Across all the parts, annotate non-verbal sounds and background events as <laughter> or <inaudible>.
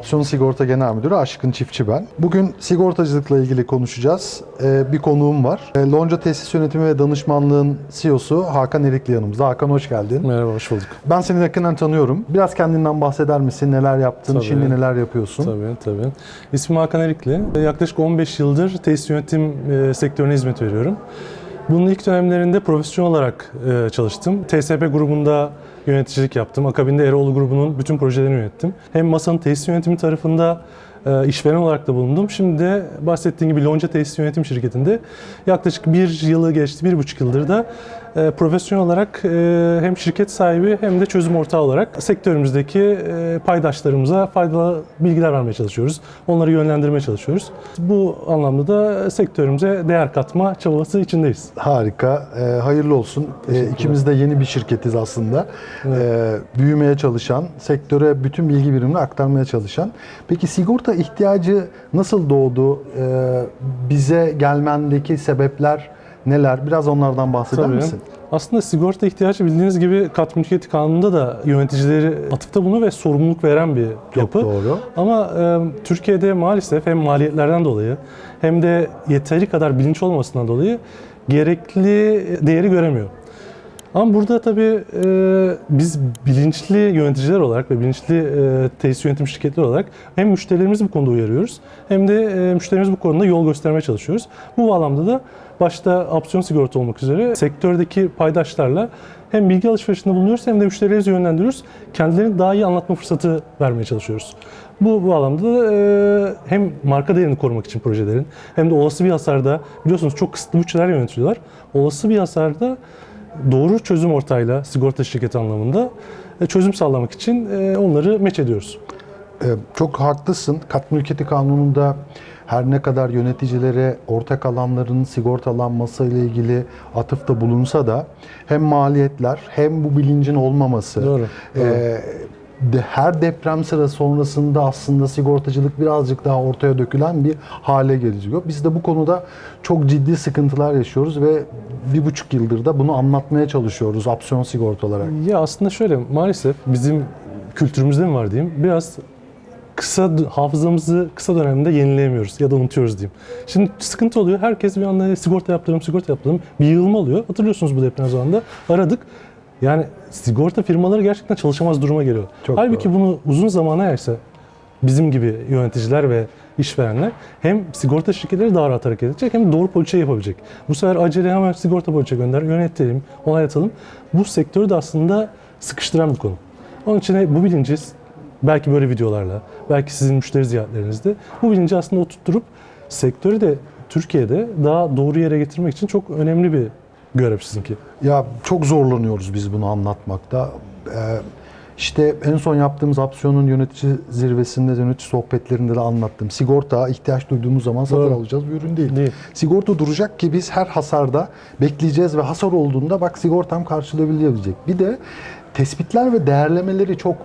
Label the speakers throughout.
Speaker 1: Apsiyon Sigorta Genel Müdürü Aşkın Çiftçi ben. Bugün sigortacılıkla ilgili konuşacağız. Ee, bir konuğum var. Ee, Lonca Tesis Yönetimi ve Danışmanlığın CEO'su Hakan Erikli yanımızda. Hakan hoş geldin.
Speaker 2: Merhaba, hoş bulduk.
Speaker 1: Ben seni yakından tanıyorum. Biraz kendinden bahseder misin? Neler yaptın?
Speaker 2: Tabii.
Speaker 1: Şimdi neler yapıyorsun?
Speaker 2: Tabii, tabii. İsmim Hakan Erikli. Yaklaşık 15 yıldır tesis yönetim e, sektörüne hizmet veriyorum. Bunun ilk dönemlerinde profesyonel olarak e, çalıştım. TSP grubunda yöneticilik yaptım. Akabinde Eroğlu grubunun bütün projelerini yönettim. Hem masanın tesis yönetimi tarafında e, işveren olarak da bulundum. Şimdi de bahsettiğim gibi Lonca Tesis Yönetim Şirketi'nde yaklaşık bir yılı geçti, bir buçuk yıldır da e, profesyonel olarak e, hem şirket sahibi hem de çözüm ortağı olarak sektörümüzdeki e, paydaşlarımıza faydalı bilgiler vermeye çalışıyoruz. Onları yönlendirmeye çalışıyoruz. Bu anlamda da sektörümüze değer katma çabası içindeyiz.
Speaker 1: Harika. Ee, hayırlı olsun.
Speaker 2: Teşekkürler.
Speaker 1: ikimiz de yeni bir şirketiz aslında. Ee, büyümeye çalışan, sektöre bütün bilgi birimini aktarmaya çalışan. Peki sigorta ihtiyacı nasıl doğdu? Ee, bize gelmendeki sebepler neler? Biraz onlardan bahseder
Speaker 2: Tabii.
Speaker 1: misin?
Speaker 2: Aslında sigorta ihtiyacı bildiğiniz gibi kat mülkiyeti kanununda da yöneticileri atıfta bunu ve sorumluluk veren bir
Speaker 1: Çok
Speaker 2: yapı.
Speaker 1: doğru.
Speaker 2: Ama e, Türkiye'de maalesef hem maliyetlerden dolayı hem de yeteri kadar bilinç olmasından dolayı gerekli değeri göremiyor. Ama burada tabii e, biz bilinçli yöneticiler olarak ve bilinçli e, tesis yönetim şirketleri olarak hem müşterilerimizi bu konuda uyarıyoruz hem de e, müşterimiz bu konuda yol göstermeye çalışıyoruz. Bu bağlamda da başta opsiyon sigorta olmak üzere sektördeki paydaşlarla hem bilgi alışverişinde bulunuyoruz hem de müşterilerimizi yönlendiriyoruz. Kendilerini daha iyi anlatma fırsatı vermeye çalışıyoruz. Bu bağlamda da e, hem marka değerini korumak için projelerin hem de olası bir hasarda biliyorsunuz çok kısıtlı bütçeler yönetiyorlar. Olası bir hasarda doğru çözüm ortağıyla sigorta şirketi anlamında e, çözüm sağlamak için e, onları meç ediyoruz.
Speaker 1: Ee, çok haklısın. Kat mülkiyeti kanununda her ne kadar yöneticilere ortak alanların sigortalanması ile ilgili atıfta bulunsa da hem maliyetler hem bu bilincin olmaması
Speaker 2: Doğru, doğru.
Speaker 1: e, de, her deprem sıra sonrasında aslında sigortacılık birazcık daha ortaya dökülen bir hale geliyor. Biz de bu konuda çok ciddi sıkıntılar yaşıyoruz ve bir buçuk yıldır da bunu anlatmaya çalışıyoruz opsiyon sigorta olarak.
Speaker 2: Ya aslında şöyle maalesef bizim kültürümüzde mi var diyeyim biraz kısa hafızamızı kısa dönemde yenileyemiyoruz ya da unutuyoruz diyeyim. Şimdi sıkıntı oluyor. Herkes bir anda sigorta yaptıralım, sigorta yaptıralım. Bir yığılma oluyor. Hatırlıyorsunuz bu deprem zamanında. Aradık. Yani sigorta firmaları gerçekten çalışamaz duruma geliyor.
Speaker 1: Çok
Speaker 2: Halbuki
Speaker 1: doğru.
Speaker 2: bunu uzun zamana yaysa bizim gibi yöneticiler ve işverenler hem sigorta şirketleri daha rahat hareket edecek hem doğru poliçe yapabilecek. Bu sefer acele hemen sigorta poliçe gönder, yönetelim, onaylatalım. Bu sektörü de aslında sıkıştıran bir konu. Onun için bu bilinci belki böyle videolarla, belki sizin müşteri ziyaretlerinizde bu bilinci aslında oturtturup sektörü de Türkiye'de daha doğru yere getirmek için çok önemli bir görev sizinki.
Speaker 1: Ya çok zorlanıyoruz biz bunu anlatmakta. Ee, işte en son yaptığımız opsiyonun yönetici zirvesinde, yönetici sohbetlerinde de anlattım. Sigorta ihtiyaç duyduğumuz zaman satın
Speaker 2: Doğru.
Speaker 1: alacağız bir ürün değil.
Speaker 2: Değil.
Speaker 1: Sigorta duracak ki biz her hasarda bekleyeceğiz ve hasar olduğunda bak sigortam karşılayabilecek. Bir de tespitler ve değerlemeleri çok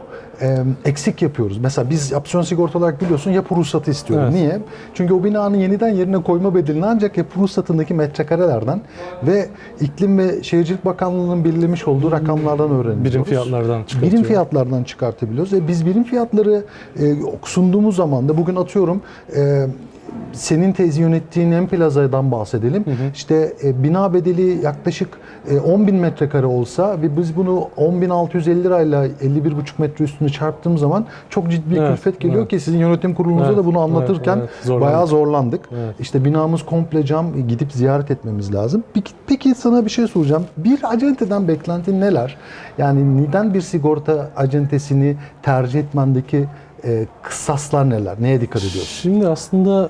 Speaker 1: e, eksik yapıyoruz. Mesela biz opsiyon sigorta olarak biliyorsun yapı ruhsatı istiyoruz.
Speaker 2: Evet.
Speaker 1: Niye? Çünkü o binanın yeniden yerine koyma bedelini ancak yapı ruhsatındaki metrekarelerden ve İklim ve Şehircilik Bakanlığı'nın belirlemiş olduğu rakamlardan öğreniyoruz.
Speaker 2: Birim fiyatlardan çıkartıyor.
Speaker 1: Birim fiyatlardan çıkartabiliyoruz. ve biz birim fiyatları e, sunduğumuz zaman da bugün atıyorum e, senin tezi yönettiğin en plaza'dan bahsedelim. İşte e, bina bedeli yaklaşık e, 10 bin metrekare olsa ve biz bunu 10.650 lirayla 51,5 metre üstünü çarptığım zaman çok ciddi bir
Speaker 2: Evet,
Speaker 1: külfet geliyor
Speaker 2: evet.
Speaker 1: ki sizin yönetim kurulunuza
Speaker 2: Evet,
Speaker 1: da bunu
Speaker 2: evet,
Speaker 1: anlatırken
Speaker 2: evet, zorlandık.
Speaker 1: bayağı zorlandık.
Speaker 2: Evet.
Speaker 1: İşte binamız komple cam gidip ziyaret etmemiz lazım. Peki, peki sana bir şey soracağım. Bir acenteden beklentin neler? Yani neden bir sigorta acentesini tercih etmendeki e, kısaslar neler? Neye dikkat ediyorsun?
Speaker 2: Şimdi aslında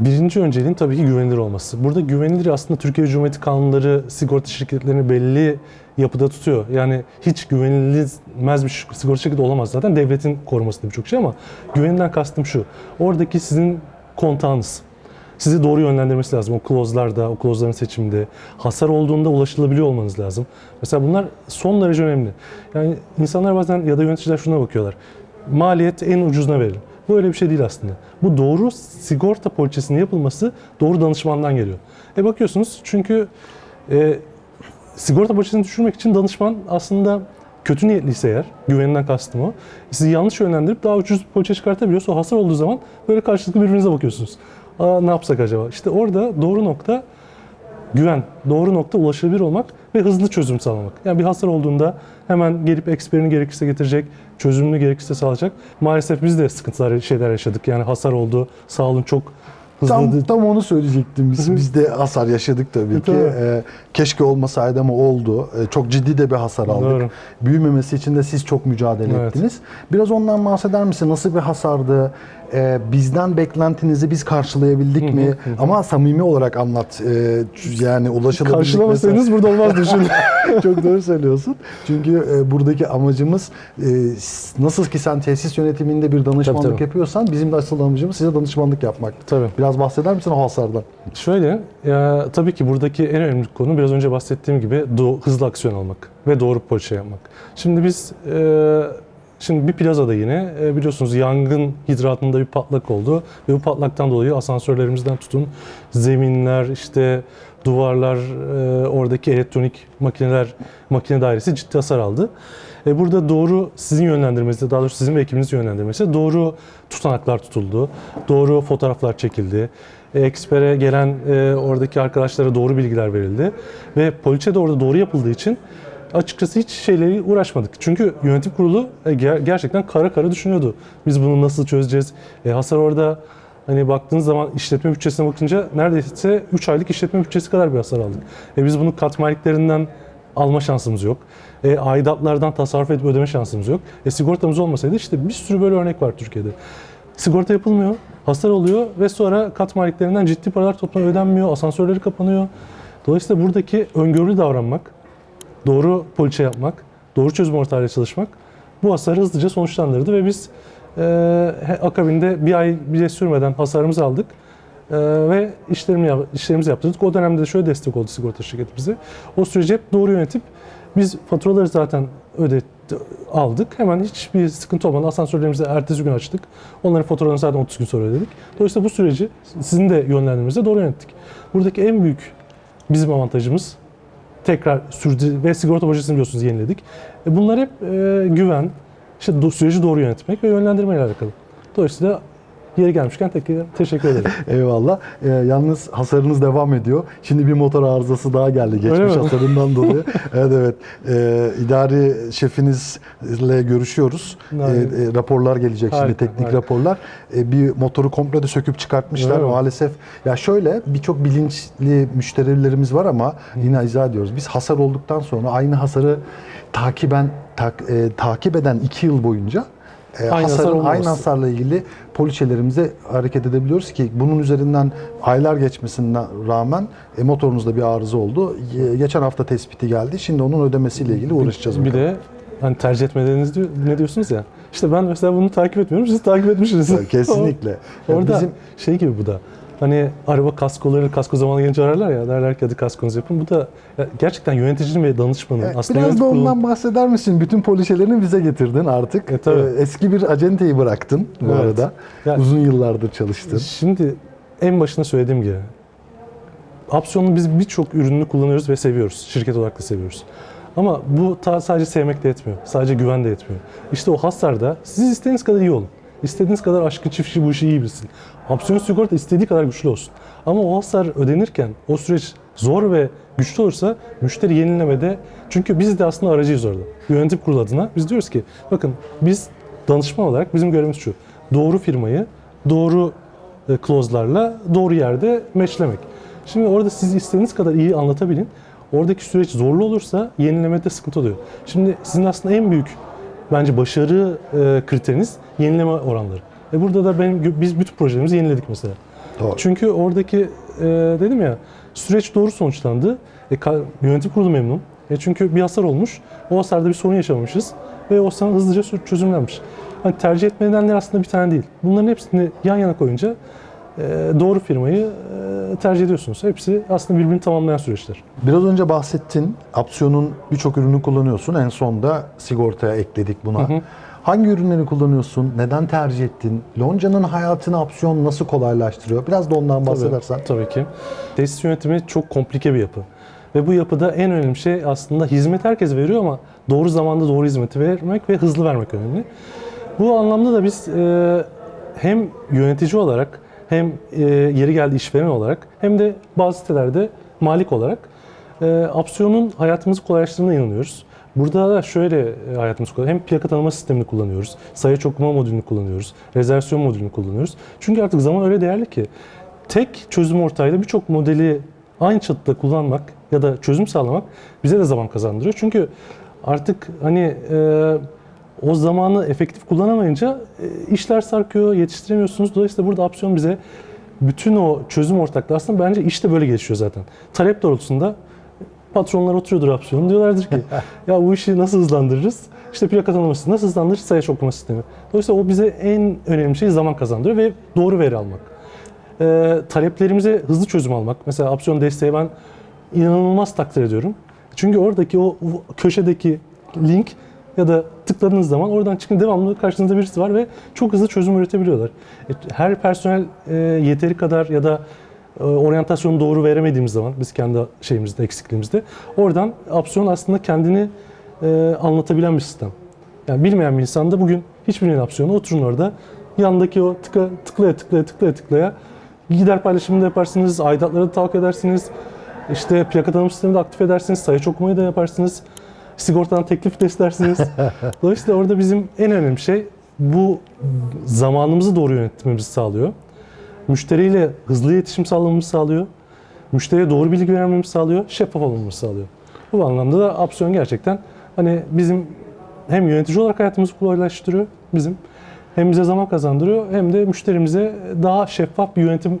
Speaker 2: birinci önceliğin tabii ki güvenilir olması. Burada güvenilir aslında Türkiye Cumhuriyeti kanunları sigorta şirketlerini belli yapıda tutuyor. Yani hiç güvenilmez bir sigorta şirketi olamaz zaten devletin korumasında birçok şey ama güveninden kastım şu. Oradaki sizin kontağınız. Sizi doğru yönlendirmesi lazım. O klozlarda, o klozların seçiminde. Hasar olduğunda ulaşılabiliyor olmanız lazım. Mesela bunlar son derece önemli. Yani insanlar bazen ya da yöneticiler şuna bakıyorlar. Maliyet en ucuzuna verelim. Bu öyle bir şey değil aslında. Bu doğru sigorta poliçesinin yapılması doğru danışmandan geliyor. E bakıyorsunuz çünkü e, sigorta poliçesini düşürmek için danışman aslında kötü niyetliyse eğer, güveninden kastım o, sizi yanlış yönlendirip daha ucuz bir poliçe çıkartabiliyorsa o hasar olduğu zaman böyle karşılıklı birbirinize bakıyorsunuz. Aa ne yapsak acaba? İşte orada doğru nokta güven, doğru nokta ulaşılabilir olmak ve hızlı çözüm sağlamak. Yani bir hasar olduğunda hemen gelip eksperini gerekirse getirecek, çözümünü gerekirse sağlayacak. Maalesef biz de sıkıntılar, şeyler yaşadık. Yani hasar oldu, sağ olun çok hızlı.
Speaker 1: Tam, tam onu söyleyecektim. Biz, biz de hasar yaşadık tabii ki.
Speaker 2: Tabii.
Speaker 1: Ee, keşke olmasaydı ama oldu. Ee, çok ciddi de bir hasar aldık.
Speaker 2: Doğru.
Speaker 1: Büyümemesi için de siz çok mücadele
Speaker 2: Evet.
Speaker 1: ettiniz. Biraz ondan bahseder misin? Nasıl bir hasardı? Ee, bizden beklentinizi biz karşılayabildik mi? Ama samimi olarak anlat. Ee, yani ulaşılabildik.
Speaker 2: Karşılamasaydınız burada olmazdı şimdi. <laughs>
Speaker 1: Çok doğru söylüyorsun. Çünkü e, buradaki amacımız e, nasıl ki sen tesis yönetiminde bir danışmanlık
Speaker 2: Tabii, tabii.
Speaker 1: yapıyorsan bizim de asıl amacımız size danışmanlık yapmak.
Speaker 2: Tabii.
Speaker 1: Biraz bahseder misin o hasardan?
Speaker 2: Şöyle, ya, tabii ki buradaki en önemli konu biraz önce bahsettiğim gibi do- hızlı aksiyon almak ve doğru poliçe yapmak. Şimdi biz e, şimdi bir plazada yine e, biliyorsunuz yangın hidratında bir patlak oldu ve bu patlaktan dolayı asansörlerimizden tutun zeminler işte duvarlar e, oradaki elektronik makineler makine dairesi ciddi hasar aldı. E, burada doğru sizin yönlendirmenizde daha doğrusu sizin ve ekibinizin yönlendirmesi doğru tutanaklar tutuldu. Doğru fotoğraflar çekildi. E, Expert'e gelen oradaki arkadaşlara doğru bilgiler verildi. Ve poliçe de orada doğru yapıldığı için açıkçası hiç şeyleri uğraşmadık. Çünkü yönetim kurulu e, ger- gerçekten kara kara düşünüyordu. Biz bunu nasıl çözeceğiz? E, hasar orada hani baktığınız zaman işletme bütçesine bakınca neredeyse 3 aylık işletme bütçesi kadar bir hasar aldık. E, biz bunu kat maliklerinden alma şansımız yok. E, aidatlardan tasarruf edip ödeme şansımız yok. E, sigortamız olmasaydı işte bir sürü böyle örnek var Türkiye'de. Sigorta yapılmıyor, hasar oluyor ve sonra kat maliklerinden ciddi paralar toplanıyor, ödenmiyor, asansörleri kapanıyor. Dolayısıyla buradaki öngörülü davranmak, doğru poliçe yapmak, doğru çözüm ortağıyla çalışmak bu hasarı hızlıca sonuçlandırdı ve biz e, akabinde bir ay bile sürmeden hasarımızı aldık e, ve işlerimi işlerimizi yaptırdık. O dönemde de şöyle destek oldu sigorta şirketi bize. O süreci hep doğru yönetip biz faturaları zaten ödet aldık. Hemen hiçbir sıkıntı olmadan asansörlerimizi ertesi gün açtık. Onların faturalarını zaten 30 gün sonra ödedik. Dolayısıyla bu süreci sizin de yönlendirmenizle doğru yönettik. Buradaki en büyük bizim avantajımız tekrar sürdü ve sigorta projesini biliyorsunuz yeniledik. E, Bunlar hep e, güven, işte süreci doğru yönetmek ve yönlendirmeyle alakalı. Dolayısıyla yeri gelmişken tekrar teşekkür ederim. <laughs>
Speaker 1: Eyvallah. Ee, yalnız hasarınız devam ediyor. Şimdi bir motor arızası daha geldi geçmiş
Speaker 2: mi?
Speaker 1: hasarından dolayı. <laughs> evet evet. Ee, idari şefinizle görüşüyoruz. Ee, e, raporlar gelecek şimdi
Speaker 2: Harika,
Speaker 1: teknik
Speaker 2: harika.
Speaker 1: raporlar. Ee, bir motoru komple de söküp çıkartmışlar
Speaker 2: Öyle mi?
Speaker 1: maalesef. Ya şöyle birçok bilinçli müşterilerimiz var ama yine izah ediyoruz. Biz hasar olduktan sonra aynı hasarı takiben tak- e, takip eden iki yıl boyunca e,
Speaker 2: Aynı hasar
Speaker 1: hasarın aynı hasarla ilgili poliçelerimize hareket edebiliyoruz ki bunun üzerinden aylar geçmesine rağmen e, motorunuzda bir arıza oldu. Ye- geçen hafta tespiti geldi. Şimdi onun ödemesiyle ilgili uğraşacağız.
Speaker 2: bir
Speaker 1: bakalım.
Speaker 2: de hani tercih etmediğiniz diyor, ne diyorsunuz ya. İşte ben mesela bunu takip etmiyorum, siz takip etmişsiniz.
Speaker 1: kesinlikle. <laughs>
Speaker 2: Orada
Speaker 1: bizim
Speaker 2: şey gibi bu da. Hani araba kaskoları kasko zamanı gelince ararlar ya derler ki hadi kaskonuzu yapın. Bu da gerçekten yöneticinin ve danışmanın
Speaker 1: Evet,
Speaker 2: aslında
Speaker 1: Biraz da ondan bahseder misin? Bütün poliçelerini bize getirdin artık.
Speaker 2: E, tabii.
Speaker 1: Ee, eski bir acenteyi bıraktın bu
Speaker 2: Evet.
Speaker 1: arada.
Speaker 2: Ya-
Speaker 1: Uzun yıllardır çalıştın.
Speaker 2: Şimdi en başında söylediğim gibi Apsiyon'un biz birçok ürününü kullanıyoruz ve seviyoruz. Şirket olarak da seviyoruz. Ama bu sadece sevmek de yetmiyor. Sadece güven de yetmiyor. İşte o hasarda siz istediğiniz kadar iyi olun. İstediğiniz kadar aşkın çiftçi bu işi iyi bilsin. Opsiyon sigorta istediği kadar güçlü olsun. Ama o hasar ödenirken o süreç zor ve güçlü olursa müşteri yenilemede çünkü biz de aslında aracıyız orada. Yönetim kurulu adına biz diyoruz ki bakın biz danışman olarak bizim görevimiz şu. Doğru firmayı doğru e, clause'larla doğru yerde matchlemek. Şimdi orada siz istediğiniz kadar iyi anlatabilin. Oradaki süreç zorlu olursa yenilemede sıkıntı oluyor. Şimdi sizin aslında en büyük bence başarı e, kriteriniz yenileme oranları. E burada da benim biz bütün projelerimizi yeniledik mesela.
Speaker 1: Doğru.
Speaker 2: Çünkü oradaki e, dedim ya süreç doğru sonuçlandı. E, yönetim kurulu memnun. E, çünkü bir hasar olmuş. O hasarda bir sorun yaşamamışız ve o hasar hızlıca çözümlenmiş. Hani tercih etme nedenleri aslında bir tane değil. Bunların hepsini yan yana koyunca e, doğru firmayı e, tercih ediyorsunuz. Hepsi aslında birbirini tamamlayan süreçler.
Speaker 1: Biraz önce bahsettin. Apsiyon'un birçok ürünü kullanıyorsun. En son da sigortaya ekledik buna. Hangi ürünleri kullanıyorsun? Neden tercih ettin? Lonca'nın hayatını Apsiyon nasıl kolaylaştırıyor? Biraz da ondan bahsedersen.
Speaker 2: Tabii, tabii ki. Tesis yönetimi çok komplike bir yapı. Ve bu yapıda en önemli şey aslında hizmet herkes veriyor ama doğru zamanda doğru hizmeti vermek ve hızlı vermek önemli. Bu anlamda da biz e, hem yönetici olarak hem e, yeri geldi işveren olarak hem de bazı sitelerde malik olarak e, opsiyonun hayatımızı kolaylaştırdığına inanıyoruz. Burada da şöyle e, hayatımız kolay. Hem plaka tanıma sistemini kullanıyoruz, sayı okuma modülünü kullanıyoruz, rezervasyon modülünü kullanıyoruz. Çünkü artık zaman öyle değerli ki tek çözüm ortağıyla birçok modeli aynı çatıda kullanmak ya da çözüm sağlamak bize de zaman kazandırıyor. Çünkü artık hani e, o zamanı efektif kullanamayınca e, işler sarkıyor, yetiştiremiyorsunuz. Dolayısıyla burada opsiyon bize bütün o çözüm ortaklığı aslında bence işte böyle gelişiyor zaten. Talep doğrultusunda patronlar oturuyordur opsiyon. Diyorlardır ki ya bu işi nasıl hızlandırırız? İşte plaka tanıması nasıl hızlandırırız? Sayış okuma sistemi. Dolayısıyla o bize en önemli şey zaman kazandırıyor ve doğru veri almak. Ee, taleplerimize hızlı çözüm almak. Mesela opsiyon desteği ben inanılmaz takdir ediyorum. Çünkü oradaki o köşedeki link ya da tıkladığınız zaman oradan çıkın devamlı karşınızda birisi var ve çok hızlı çözüm üretebiliyorlar. E, Her personel e, yeteri kadar ya da e, oryantasyonu doğru veremediğimiz zaman biz kendi şeyimizde, eksikliğimizde oradan opsiyon aslında kendini e, anlatabilen bir sistem. Yani bilmeyen bir insan da bugün hiçbirinin opsiyonu oturun orada yandaki o tıka, tıklaya tıklaya tıklaya tıklaya gider paylaşımını da yaparsınız, aidatları da takip edersiniz, işte plaka tanım sistemini de aktif edersiniz, sayı okumayı da yaparsınız, sigortadan teklif de istersiniz. <laughs> Dolayısıyla orada bizim en önemli şey bu zamanımızı doğru yönetmemizi sağlıyor. Müşteriyle hızlı iletişim sağlamamızı sağlıyor. Müşteriye doğru bilgi vermemizi sağlıyor, şeffaf olmamızı sağlıyor. Bu anlamda da opsiyon gerçekten hani bizim hem yönetici olarak hayatımızı kolaylaştırıyor bizim hem bize zaman kazandırıyor hem de müşterimize daha şeffaf bir yönetim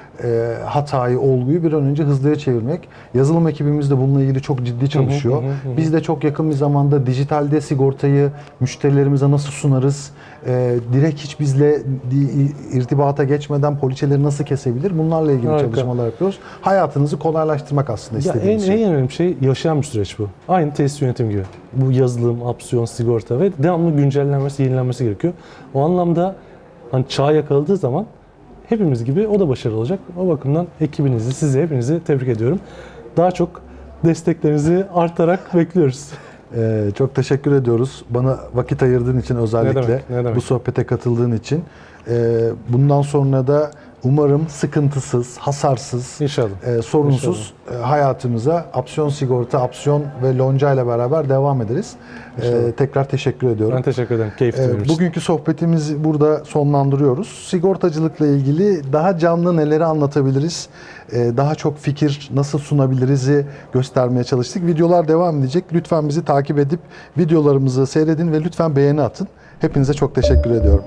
Speaker 1: aslında
Speaker 2: hı hı hı.
Speaker 1: Biz de çok yakın bir zamanda dijitalde sigortayı müşterilerimize nasıl sunarız, e, direkt hiç bizle irtibata geçmeden poliçeleri nasıl kesebilir bunlarla ilgili
Speaker 2: Harika.
Speaker 1: çalışmalar yapıyoruz. Hayatınızı kolaylaştırmak aslında
Speaker 2: Ya en,
Speaker 1: istediğimiz şey.
Speaker 2: en önemli şey yaşayan bir süreç bu. Aynı tesis yönetim gibi. Bu yazılım, opsiyon, sigorta ve devamlı güncellenmesi, yenilenmesi gerekiyor. O anlamda hani çağ yakaladığı zaman hepimiz gibi o da başarılı olacak. O bakımdan ekibinizi, sizi, hepinizi tebrik ediyorum. Daha çok desteklerinizi artarak bekliyoruz. <laughs>
Speaker 1: Ee, çok teşekkür ediyoruz. Bana vakit ayırdığın için özellikle
Speaker 2: Ne demek, ne demek.
Speaker 1: bu sohbete katıldığın için. Ee, bundan sonra da umarım sıkıntısız, hasarsız,
Speaker 2: İnşallah.
Speaker 1: e, sorunsuz e, hayatımıza opsiyon sigorta, opsiyon ve lonca ile beraber devam ederiz.
Speaker 2: İnşallah.
Speaker 1: tekrar teşekkür ediyorum.
Speaker 2: Ben teşekkür ederim. Keyifli
Speaker 1: Ee,
Speaker 2: benim için.
Speaker 1: Bugünkü sohbetimizi burada sonlandırıyoruz. Sigortacılıkla ilgili daha canlı neleri anlatabiliriz, ee, daha çok fikir nasıl sunabiliriz'i göstermeye çalıştık. Videolar devam edecek. Lütfen bizi takip edip videolarımızı seyredin ve lütfen beğeni atın. Hepinize çok teşekkür ediyorum.